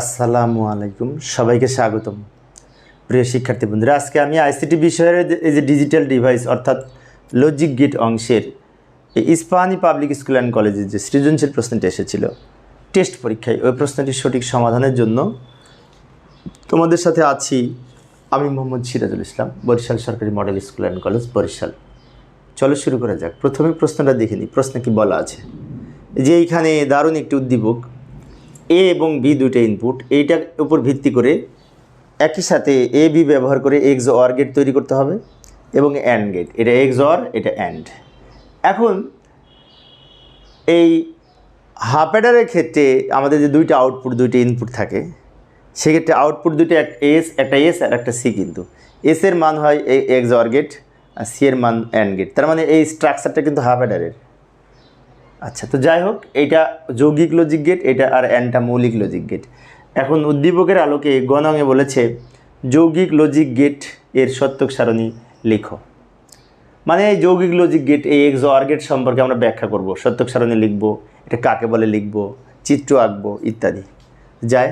আসসালামু আলাইকুম। সবাইকে স্বাগতম। প্রিয় শিক্ষার্থী বন্ধুরা, আজকে আমি আইসিটি বিষয়ের এই যে ডিজিটাল ডিভাইস অর্থাৎ লজিক গেট অংশের ইস্পাহানি পাবলিক স্কুল অ্যান্ড কলেজের যে সৃজনশীল প্রশ্নটি এসেছিল টেস্ট পরীক্ষায় ওই প্রশ্নটির সঠিক সমাধানের জন্য তোমাদের সাথে আছি আমি মোহাম্মদ সিরাজুল ইসলাম, বরিশাল সরকারি model school and college Barishal. চলো শুরু করা যাক। প্রথমে প্রশ্নটা দেখে নিই, প্রশ্নে কি বলা আছে? যে এইখানে দারুণ একটি উদ্দীপক এ এবং বি দুটো ইনপুট এইটার উপর ভিত্তি করে একই সাথে এ বি ব্যবহার করে এক্স অর গেট তৈরি করতে হবে এবং অ্যান্ড গেট এটা এক্স অর এটা অ্যান্ড এখন এই হাফ অ্যাডারের ক্ষেত্রে আমাদের যে দুইটা আউটপুট দুইটা ইনপুট থাকে, সেক্ষেত্রে আউটপুট দুইটা এক এস একটা এস আর একটা সি কিন্তু। এস এর মান হয় এক্স অর গেট আর সি এর মান অ্যান্ড গেট তার মানে এই স্ট্রাকচারটা কিন্তু হাফ অ্যাডারের আচ্ছা তো যাই হোক এটা যৌগিক লজিক গেট এটা আর অ্যান্টা মৌলিক লজিক গেট এখন উদ্দীপকের আলোকে গণাঙ্গে বলেছে, যৌগিক লজিক গেটের সত্যক সারণী লেখো। মানে এই যৌগিক লজিক গেট এই এক্স অর গেট সম্পর্কে আমরা ব্যাখ্যা করব। সত্যক সারণী লিখব, এটা কাকে বলে লিখব, চিত্র আঁকবো, ইত্যাদি। যায়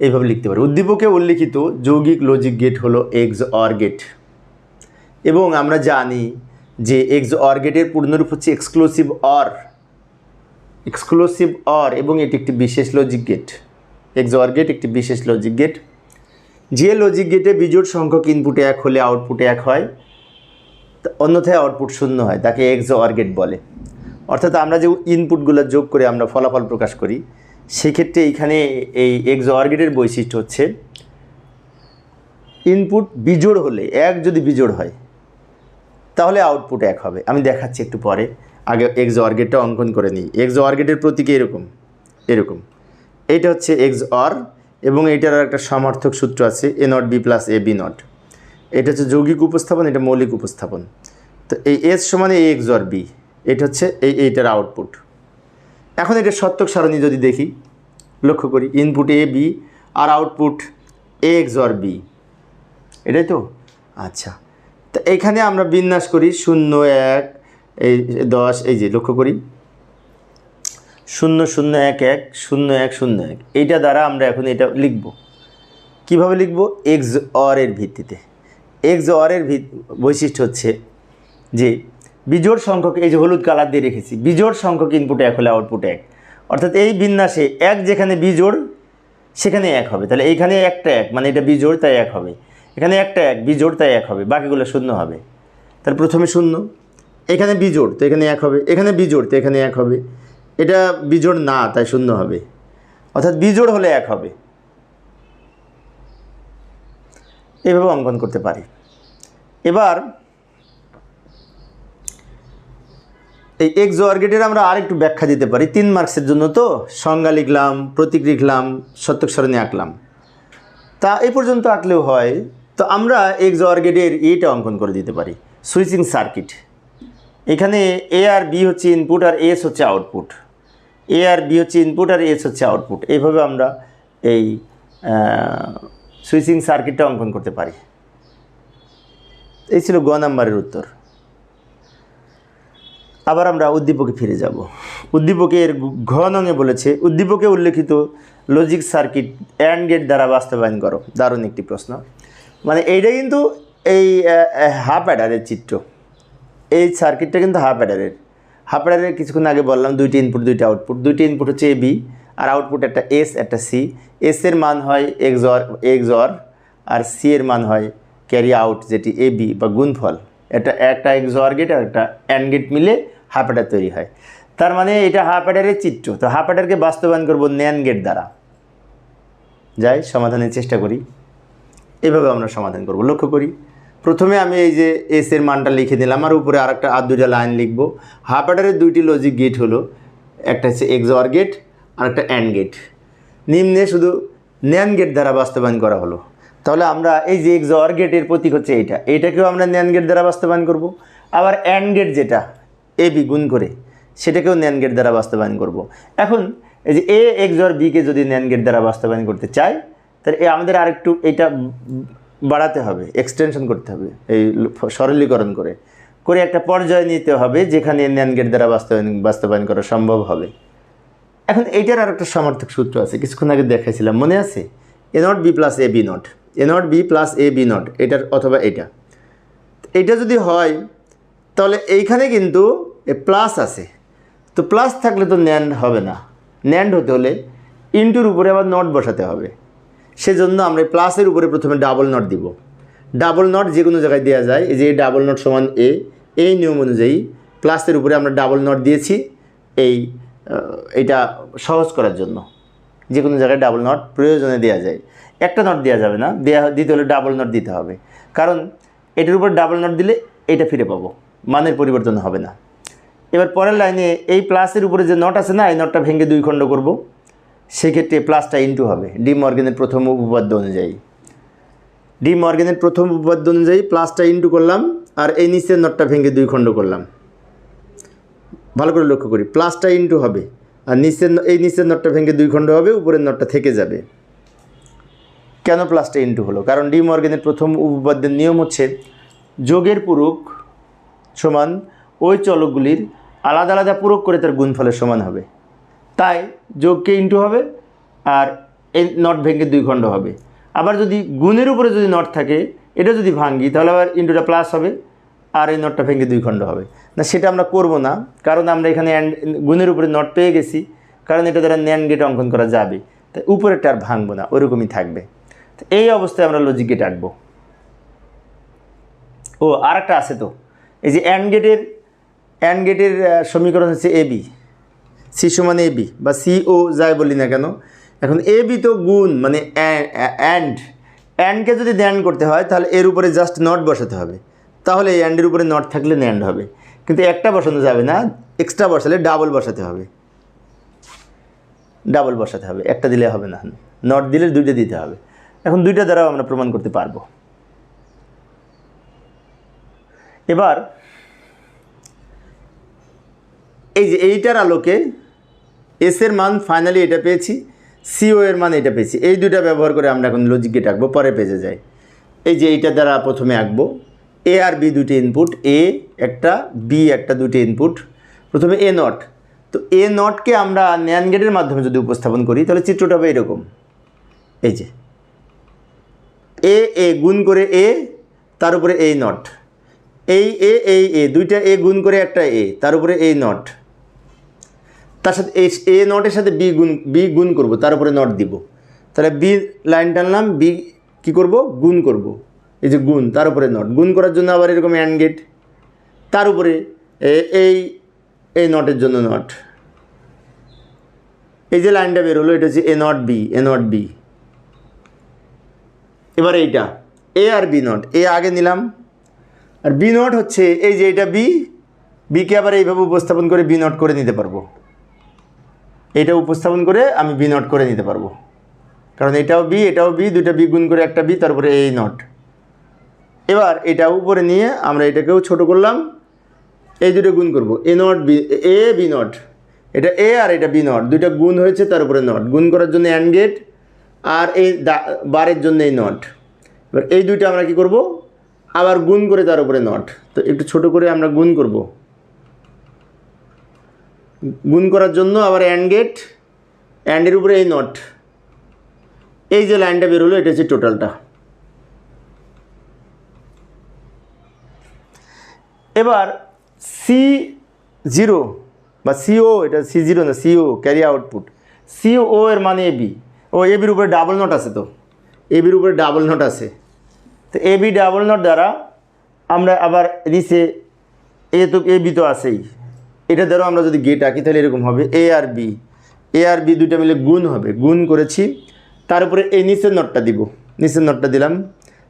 এইভাবে লিখতে পারি। উদ্দীপকে উল্লিখিত যৌগিক লজিক গেট হলো এক্স অর গেট এবং আমরা জানি যে এক্স অর গেটের পূর্ণরূপ হচ্ছে এক্সক্লুসিভ অর এক্সক্লুসিভ অর এবং এটি একটি বিশেষ logic gate X or gate একটি বিশেষ লজিক গেট যে লজিক গেটে বিজোড় সংখ্যক ইনপুটে এক হলে আউটপুটে এক হয় অন্যথায় আউটপুট শূন্য হয়, তাকে এক্স অর গেট বলে। অর্থাৎ আমরা যে ইনপুটগুলো যোগ করে আমরা ফলাফল প্রকাশ করি, সেক্ষেত্রে এইখানে এই এক্স অর গেটের বৈশিষ্ট্য হচ্ছে ইনপুট বিজোড় হলে এক যদি বিজোড় হয়, তাহলে আউটপুট এক হবে। আমি দেখাচ্ছি একটু পরে। আগে এক্স অর গেটটা অঙ্কন করে নিই। এক্স অর গেটের প্রতীক এরকম এরকম। এইটা হচ্ছে এক্স অর এবং এইটার আর একটা সমার্থক সূত্র আছে A not B plus A B not এটা হচ্ছে যৌগিক উপস্থাপন, এটা মৌলিক উপস্থাপন। তো এই এস সমানে এ এক্স অর বি এটা হচ্ছে এই এইটার আউটপুট এখন এটা সত্যক সারণী যদি দেখি, লক্ষ্য করি input A B R output A X or B এটাই তো? আচ্ছা। তা এখানে আমরা বিন্যাস করি শূন্য, এক এই দশ, এই যে লক্ষ্য করি। শূন্য শূন্য, এক এক, শূন্য এক শূন্য, এক। এইটা দ্বারা আমরা এখন এটা লিখব। কীভাবে লিখব? এক্স অরের ভিত্তিতে। এক্স অরের বৈশিষ্ট্য হচ্ছে যে বিজোড় সংখ্যক, এই যে হলুদ কালার দিয়ে রেখেছি, বিজোড় সংখ্যক ইনপুট এক হলে আউটপুট এক। অর্থাৎ এই বিন্যাসে এক যেখানে বিজোড়, সেখানে এক হবে। তাহলে এইখানে একটা এক মানে এটা বিজোড়, তাই এক হবে। এখানে একটা এক, বিজোড়, তাই এক হবে। বাকিগুলো শূন্য হবে। তাহলে প্রথমে শূন্য। এখানে বিজোড়, তো এখানে এক হবে। এখানে বিজোড়, তো এখানে এক হবে। এটা বিজোড় না, তাই শূন্য হবে। অর্থাৎ বিজোড় হলে এক হবে। এভাবে অঙ্কন করতে পারি। এবার এই এক্স অর্গেটের আমরা আরেকটু ব্যাখ্যা দিতে পারি। তিন মার্কসের জন্য তো সংজ্ঞা লিখলাম, প্রতীক লিখলাম, সত্যক সারণী আঁকলাম। তা এই পর্যন্ত আঁকলেও হয়। তো আমরা এক্স অর্গেটের এটা অঙ্কন করে দিতে পারি। সুইচিং সার্কিট এখানে এ আর বি হচ্ছে ইনপুট আর এস হচ্ছে আউটপুট এ আর বি হচ্ছে ইনপুট আর এস হচ্ছে আউটপুট এইভাবে আমরা এই সুইচিং সার্কিটটা অঙ্কন করতে পারি। এই ছিল গ নাম্বারের উত্তর। আবার আমরা উদ্দীপকে ফিরে যাব। উদ্দীপকের ঘ নঙে বলেছে, উদ্দীপকে উল্লেখিত লজিক সার্কিট অ্যান্ড গেট দ্বারা বাস্তবায়ন করো। দারুণ একটি প্রশ্ন। মানে এইটা কিন্তু এই হাফ অ্যাডারের চিত্র। এই সার্কিটটা কিন্তু হাফ অ্যাডারের হাফ অ্যাডারের কিছুক্ষণ আগে বললাম দুইটি ইনপুট দুইটা আউটপুট দুইটি ইনপুট হচ্ছে এ বি আর আউটপুট একটা এস একটা সি এস এর মান হয় এক্স অর এক্স অর আর সি এর মান হয় ক্যারি আউট যেটি এ বি বা গুণফল। এটা একটা এক্স অর গেট আর একটা অ্যান্ড গেট মিলে হাফ অ্যাডার তৈরি হয়। তার মানে এটা হাফ অ্যাডারের চিত্র। তো হাফ অ্যাডারকে বাস্তবায়ন করব ন্যান গেট দ্বারা। যাই, সমাধানের চেষ্টা করি। এভাবে আমরা সমাধান করব। লক্ষ্য করি। প্রথমে আমি এই যে এস এর মানটা লিখে দিলাম আর উপরে আর একটা আর দুইটা লাইন লিখব। হাফ অ্যাডারের দুইটি লজিক গেট হলো, একটা হচ্ছে এক্স অর গেট আর একটা অ্যান্ড গেট নিম্নে শুধু ন্যান গেট দ্বারা বাস্তবায়ন করা হলো। তাহলে আমরা এই যে এক্স অর গেটের প্রতীক হচ্ছে এইটা। এইটাকেও আমরা ন্যান গেট দ্বারা বাস্তবায়ন করব। আবার অ্যান্ড গেট যেটা এ বি গুণ করে, সেটাকেও ন্যান গেট দ্বারা বাস্তবায়ন করব। এখন এই যে এ এক্স অর বিকে যদি ন্যান গেট দ্বারা বাস্তবায়ন করতে চাই, তাহলে এ আমাদের আরেকটু এটা বাড়াতে হবে এক্সটেনশন করতে হবে, এই সরলীকরণ করে। করে একটা পর্যায়ে নিতে হবে যেখানে ন্যান গেট দ্বারা বাস্তবায়ন বাস্তবায়ন করা সম্ভব হবে। এখন এইটার আর একটা সমর্থক সূত্র আছে, কিছুক্ষণ আগে দেখাইছিলাম, মনে আছে? A not B plus A B not A not B plus A B not এটার অথবা এটা এটা যদি হয়, তাহলে এইখানে কিন্তু এ প্লাস আছে। তো প্লাস থাকলে তো ন্যান্ড হবে না। ন্যান্ড হতে হলে ইন্টুর উপরে আবার নট বসাতে হবে। সেজন্য আমরা প্লাসের উপরে প্রথমে ডাবল নট দিব। ডাবল নট যে কোনো জায়গায় দেওয়া যায়, এই যে ডাবল নট সমান এ এই নিয়ম অনুযায়ী প্লাসের উপরে আমরা ডাবল নট দিয়েছি এই এটা সহজ করার জন্য। যে কোনো জায়গায় ডাবল নট প্রয়োজনে দেওয়া যায়। একটা নট দেওয়া যাবে না দেওয়া দিতে হলে ডাবল নট দিতে হবে। কারণ এটার উপর ডাবল নট দিলে এটা ফিরে পাবো, মানের পরিবর্তন হবে না। এবার পরের লাইনে এই প্লাসের উপরে যে নট আছে না, এই নটটা ভেঙে দুই খণ্ড করব। সেক্ষেত্রে প্লাসটা ইনটু হবে। ডি মর্গেনের প্রথম উপপাদ্য অনুযায়ী। ডি মর্গেনের প্রথম উপপাদ্য অনুযায়ী প্লাসটা ইনটু করলাম, আর এই নিচের নটটা ভেঙে দুই খণ্ড করলাম। ভালো করে লক্ষ্য করি, প্লাসটা ইনটু হবে, আর নিচের এই নিচের নটটা ভেঙে দুই খণ্ড হবে, উপরের নটটা থেকে যাবে। কেন প্লাসটা ইনটু হলো? কারণ ডি মর্গেনের প্রথম উপপাদ্যের নিয়ম হচ্ছে, যোগের পূরক সমান ওই চলকগুলির আলাদা আলাদা পূরক করে তার গুণফলের সমান হবে। তাই যোগকে ইনটু হবে আর এই নট ভেঙে দুই খণ্ড হবে। আবার যদি গুণের উপরে যদি নট থাকে, এটা যদি ভাঙ্গি, তাহলে আবার ইন্টুটা প্লাস হবে আর এই নটটা ভেঙে দুই খণ্ড হবে। না, সেটা আমরা করব না, কারণ আমরা এখানে অ্যান্ড গুণের উপরে নট পেয়ে গেছি, কারণ এটা দ্বারা ন্যান গেট অঙ্কন করা যাবে। তাই উপরেরটা আর ভাঙবো না, ওরকমই থাকবে। এই অবস্থায় আমরা লজিক গেট আঁকবো ও আর একটা আছে তো। এই যে অ্যান্ড গেটের অ্যান্ড গেটের সমীকরণ হচ্ছে এ বি সি সমান এ বি বা সি ও যাই বলি না কেন, এখন এ বি তো গুণ মানে অ্যান্ড অ্যান্ডকে যদি ন্যান্ড করতে হয়, তাহলে এর উপরে জাস্ট নট বসাতে হবে। তাহলে এই অ্যান্ডের উপরে নট থাকলে ন্যান্ড হবে। কিন্তু একটা বসানো যাবে না এক্সট্রা বসালে ডাবল বসাতে হবে। ডাবল বসাতে হবে, একটা দিলে হবে না। নট দিলে দুইটা দিতে হবে। এখন দুইটা দ্বারাও আমরা প্রমাণ করতে পারব। এবার এই যে এইটার আলোকে এস এর মান ফাইনালি এটা পেয়েছি সিও এর মান এটা পেয়েছি। এই দুটা ব্যবহার করে আমরা এখন লজিক গেট আঁকবো পরে পেজে যাই। এই যে এইটা দ্বারা প্রথমে আঁকবো। এ আর বি দুটি ইনপুট এ একটা বি একটা দুটি ইনপুট প্রথমে এ নট তো এ নটকে আমরা ন্যান গেটের মাধ্যমে যদি উপস্থাপন করি, তাহলে চিত্রটা হবে এরকম। এই যে। এ এ গুণ করে এ তার উপরে এই নট এই এ এই এ দুইটা এ গুণ করে একটা এ তার উপরে এই নট তার সাথে এই এ নটের সাথে বি গুণ বি গুণ করব, তার উপরে নট দিব। তাহলে বি লাইন টানলাম বি কী করব? গুণ করব। এই যে গুণ, তার উপরে নট গুণ করার জন্য আবার এরকম অ্যান্ড গেট তার উপরে এ- এই এই নটের জন্য নট এই যে লাইনটা বের হলো, এটা হচ্ছে A not B A not B এবার এইটা এ আর বি নট এ আগে নিলাম। আর বি নট হচ্ছে, এই যে এটা বি বিকে আবার এইভাবে উপস্থাপন করে বি নট করে নিতে পারব। এটা উপস্থাপন করে আমি বি নট করে নিতে পারব। কারণ এটাও বি এটাও বি দুইটা বি গুণ করে একটা বি তারপরে এই নট এবার এটা উপরে নিয়ে আমরা এটাকেও ছোট করলাম। এই দুটো গুণ করব। A not B A B not এটা এ আর এটা বি নট দুইটা গুণ হয়েছে তার উপরে নট গুণ করার জন্য অ্যান্ড গেট আর এই বারের জন্য এই নট এবার এই দুইটা আমরা কি করব? আবার গুণ করে তার উপরে নট তো একটু ছোট করে আমরা গুণ করব। গুণ করার জন্য আবার অ্যান্ড গেট অ্যান্ডের উপরে এই নট এই যে লাইনটা বেরোলো, এটা হচ্ছে টোটালটা এবার সি জিরো বা সিও এটা সি জিরো না C O carry output C O এর মানে এবি ও এবির উপরে ডাবল নট আছে তো। এবির উপরে ডাবল নট আছে। তো এবি ডাবল নট দ্বারা আমরা আবার নিচে এ তো এ বি তো আছেই। এটা দ্বারা আমরা যদি গেট আঁকি, তাহলে এরকম হবে এ আর বি এ আর বি দুইটা মিলে গুণ হবে। গুণ করেছি। তার উপরে এই নিচের নটটা দিব। নিচের নটটা দিলাম।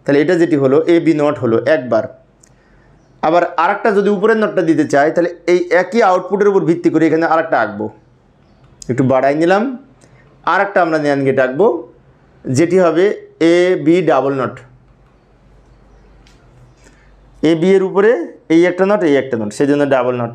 তাহলে এটা যেটি হলো এ বি নট হলো একবার। আবার আরেকটা যদি উপরের নটটা দিতে চাই, তাহলে এই একই আউটপুটের উপর ভিত্তি করে এখানে আরেকটা আঁকবো। একটু বাড়াই নিলাম। আরেকটা আমরা ন্যান গেট আঁকবো, যেটি হবে A B double not A B এর উপরে এই একটা নট এই একটা নট সেই জন্য ডাবল নট